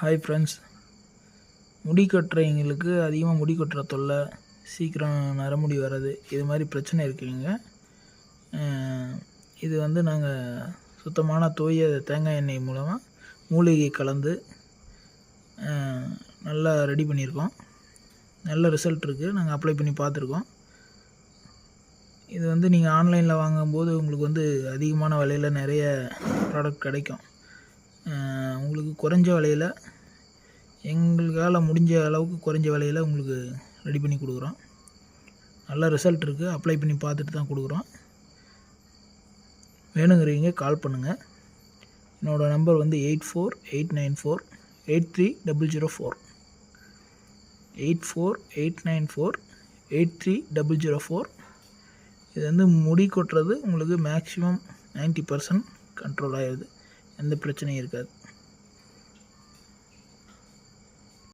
Hi friends முடி கொட்டுறவங்களுக்கு அதிகமாக முடி கொட்டுற தொல்லை சீக்கிரம் நரமுடி வர்றது இது மாதிரி பிரச்சனை இருக்குங்க. இது வந்து நாங்கள் சுத்தமான தூய தேங்காய் எண்ணெய் மூலமாக மூலிகை கலந்து நல்லா ரெடி பண்ணியிருக்கோம். நல்ல ரிசல்ட் இருக்குது நாங்கள் அப்ளை பண்ணி பார்த்துருக்கோம். இது வந்து நீங்கள் ஆன்லைனில் வாங்கும்போது உங்களுக்கு வந்து அதிகமான விலையில் நிறைய ப்ராடக்ட் கிடைக்கும். குறைஞ்ச விலையில் எங்களுக்கால் முடிஞ்ச அளவுக்கு குறைஞ்ச விலையில் உங்களுக்கு ரெடி பண்ணி கொடுக்குறோம். நல்ல ரிசல்ட் இருக்குது அப்ளை பண்ணி பார்த்துட்டு தான் கொடுக்குறோம். வேணுங்கிறவங்க கால் பண்ணுங்கள் என்னோடய நம்பர் வந்து eight four eight nine four eight three double zero four eight four eight nine four eight three double zero four இது வந்து முடி கொட்டுறது உங்களுக்கு மேக்ஸிமம் 90% பர்சன்ட் கண்ட்ரோல் ஆகிடுது எந்த பிரச்சனையும் இருக்காது.